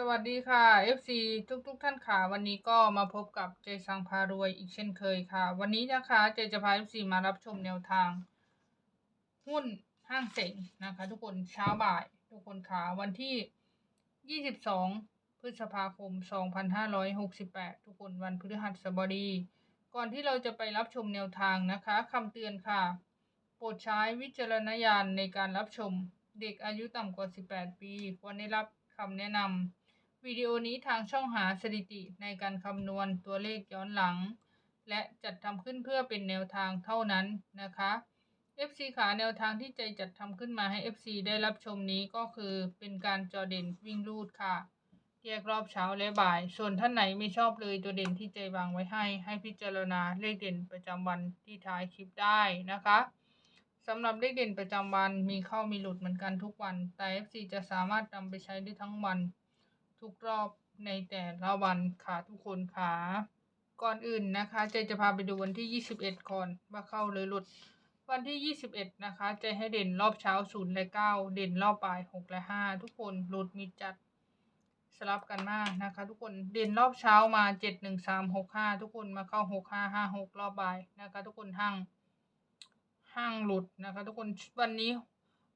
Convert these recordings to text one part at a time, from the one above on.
สวัสดีค่ะ FC ทุกๆท่านค่ะวันนี้ก็มาพบกับเจสังพารวยอีกเช่นเคยค่ะ วันนี้นะคะเจจะพา FC มารับชมแนวทาง หุ้นห้างเสงนะคะ ทุกคนเช้าบ่ายทุกคนค่ะวันที่ 22 พฤษภาคม 2568 ทุกคนวันพฤหัสบดี ก่อนที่เราจะไปรับชมแนวทางนะคะคำเตือนค่ะ โปรดใช้วิจารณญาณในการรับชมเด็กอายุต่ำกว่า 18 ปี ควรได้รับคำแนะนำ วิดีโอนี้ทางช่องหาสถิติในการคำนวณตัวเลขย้อนหลัง และจัดทำขึ้นเพื่อเป็นแนวทางเท่านั้นนะคะ FC ขาแนวทางที่ใจจัดทำขึ้นมาให้ FC ได้รับชมนี้ก็คือเป็นการจอเด่นวิ่งรูดค่ะแยกรอบเช้าและบ่าย ส่วนท่านไหนไม่ชอบเลยตัวเด่นที่ใจวางไว้ให้ ให้พิจารณาเลขเด่นประจำวันที่ท้ายคลิปได้นะคะสำหรับเลขเด่นประจำวันมีเข้ามีหลุดเหมือนกันทุกวัน แต่ FC จะสามารถนำไปใช้ได้ทั้งวัน ทุกรอบในแต่ละวันค่ะทุกคนค่ะ ก่อนอื่นนะคะเจจะพาไปดูวันที่ 21 ก่อนว่าเข้าหรือหลุด วันที่ 21 นะคะเจให้เด่นรอบเช้า0และ9 เด่นรอบบ่าย 6 และ 5 ทุกคนหลุดมีจัดสลับกันมากนะคะ ทุกคนเด่นรอบเช้ามา 7 1 3 6 5 ทุกคนมาเข้า 6 5 5 6 รอบบ่ายนะคะ ทุกคนห้างห้างหลุดนะคะ ทุกคนวันนี้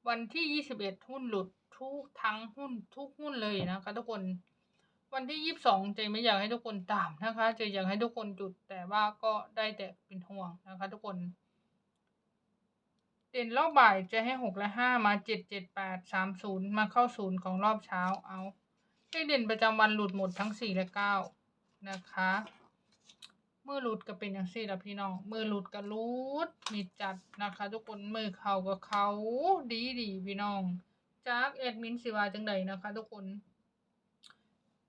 วันที่ 21 หุ้นหลุด ทุกทั้งหุ้นทุกหุ้นเลยนะคะทุกคนวันที่22เจไม่อยากให้ทุกคนตามนะคะเจอยากให้ทุกคนจุดแต่ว่าก็ได้แต่เป็นห่วงนะคะทุกคน เด่นรอบบ่ายจะให้หกและห้ามาเจ็ดเจ็ดแปดสามศูนย์มาเข้าศูนย์ของรอบเช้าเอาเลขเด่นประจำวันหลุดหมดทั้งสี่และเก้านะคะมือหลุดก็เป็นอย่างสี่ละพี่น้องมือหลุดก็หลุดมีจัดนะคะ ทุกคนมือเข่าก็เขาดีดีพี่น้อง จากแอดมินสิวาจังใดนะคะ ทุกคน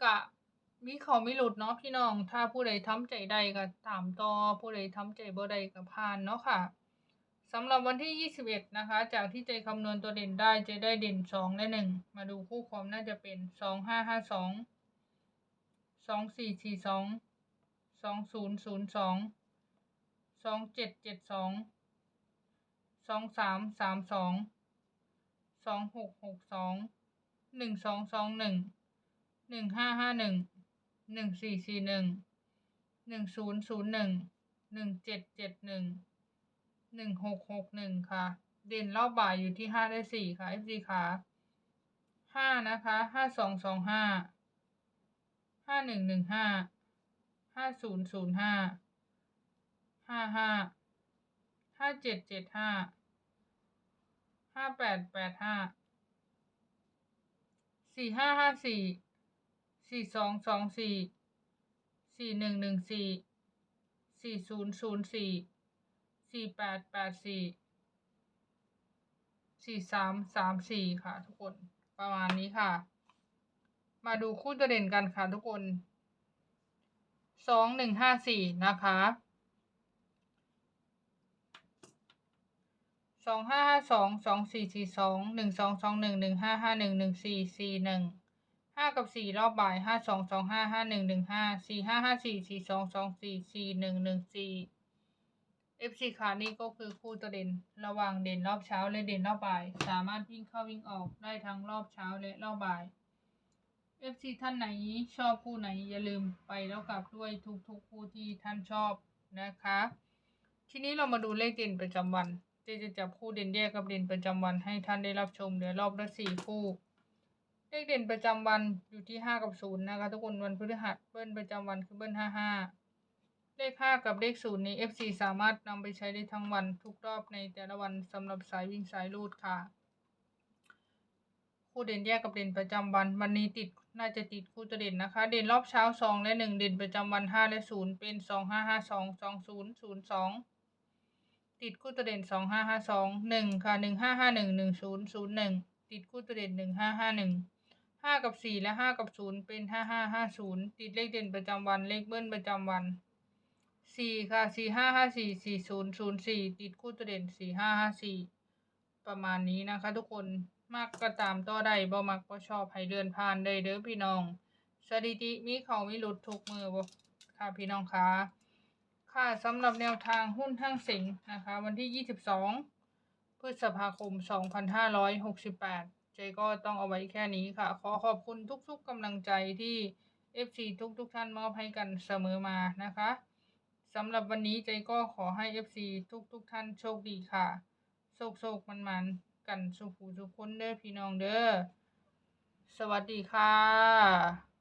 กะมีเขาไม่หลุดเนาะพี่น้อง ถ้าผู้ใดทำใจใดก็ตามต่อผู้ใดทำใจบ่ใดก็ผ่านเนาะค่ะสำหรับวันที่ 21 นะคะ จากที่ใจคำนวณตัวเด่นได้จะได้เด่น 2 และ 1 มาดูคู่ความน่าจะเป็น สองหกหกสองหนึ่งสองสองหนึ่งหนึ่งห้าห้าหนึ่งหนึ่งสี่สี่หนึ่งหนึ่งศูนย์ศูนย์หนึ่งหนึ่งเจ็ดเจ็ดหนึ่งหนึ่งหกหกหนึ่งค่ะ เด่นรอบบ่ายอยู่ที่ห้าได้สี่ค่ะ f ีค่ะห้านะคะห้าสองสองห้าห้าหนึ่งหนึ่งห้าห้าศูนย์ศูนย์ห้าห้าห้าห้าเจ็ดเจ็ดห้า ห้าแปดแปดห้าสี่ห้าห้าสี่สี่สองสองสี่สี่หนึ่งหนึ่งสี่สี่ศูนย์ศูนย์สี่สี่แปดแปดสี่สี่สามสามสี่ค่ะ ทุกคนประมาณนี้ค่ะ มาดูคู่ตัวเด่นกันค่ะทุกคนสองหนึ่งห้าสี่นะคะ สองห้าห้าสองสองสี่สี่สองหนึ่งสองสองหนึ่งหนึ่งห้าห้าหนึ่งหนึ่งสี่สี่หนึ่งห้ากับสี่รอบบ่ายห้าสองสองห้าห้าหนึ่งหนึ่งห้าสี่ห้าห้าสี่สี่สองสองสี่สี่หนึ่งหนึ่งสี่ FC ขานี่ก็คือคู่ตัวเด่น ระหว่างเด่นรอบเช้าและเด่นรอบบ่าย สามารถวิ่งเข้าวิ่งออกได้ทั้งรอบเช้าและรอบบ่าย FC ท่านไหนชอบคู่ไหนอย่าลืมไปแล้วกลับด้วยทุกๆคู่ที่ท่านชอบนะคะ ทีนี้เรามาดูเลขเด่นประจำวัน เจจะจับคู่เด่นแยกกับเด่นประจำวันให้ท่านได้รับชมเดี๋ยวรอบละสี่คู่ เลขเด่นประจำวันอยู่ที่ห้ากับศูนย์นะคะทุกคนวันพฤหัสเบิ้ลประจำวันคือเบิ้ลห้าห้าเลขห้ากับเลขศูนย์นี้ FC สามารถนำไปใช้ได้ทั้งวันทุกรอบในแต่ละวันสำหรับสายวิ่งสายรูดค่ะ คู่เด่นแยกกับเด่นประจำวัน วันนี้ติดน่าจะติดคู่ตัวเด่นนะคะ เด่นรอบเช้าสองและหนึ่งเด่นประจำวันห้าและศูนย์เป็นสองห้าห้าสองสองศูนย์ศูนย์สอง ติดคู่ตัวเด่นสองห้าห้าสองหนึ่งค่ะหนึ่งห้าห้าหนึ่งหนึ่งศูนย์ศูนย์หนึ่งติดคู่ตัวเด่นหนึ่งห้าห้าหนึ่งห้ากับสี่และห้ากับศูนย์เป็นห้าห้าห้าศูนย์ติดเลขเด่นประจำวันเลขเบิ้ลประจำวันสี่ค่ะสี่ห้าห้าสี่สี่ศูนย์ศูนย์สี่ติดคู่ตัวเด่นสี่ห้าห้าสี่ประมาณนี้นะคะ ทุกคนมักก็ตามต่อได้บ่มักก็ชอบให้เดินผ่านได้เด้อพี่น้องสถิติมีเขามีหลุดทุกมือบ่ค่ะพี่น้องคะ ค่ะสำหรับแนวทางหุ้นทั้งสิงนะคะ วันที่ยี่สิบสองพฤษภาคมสองพันห้าร้อยหกสิบแปดใจก็ต้องเอาไว้แค่นี้ค่ะ ขอขอบคุณทุกๆกำลังใจที่ FC ทุกๆท่านมอบให้กันเสมอมานะคะสำหรับวันนี้ใจก็ขอให้ FC ทุกๆท่านโชคดีค่ะโชคโชคมันมันๆกันสุขูทุกคนเด้อพี่น้องเด้อสวัสดีค่ะ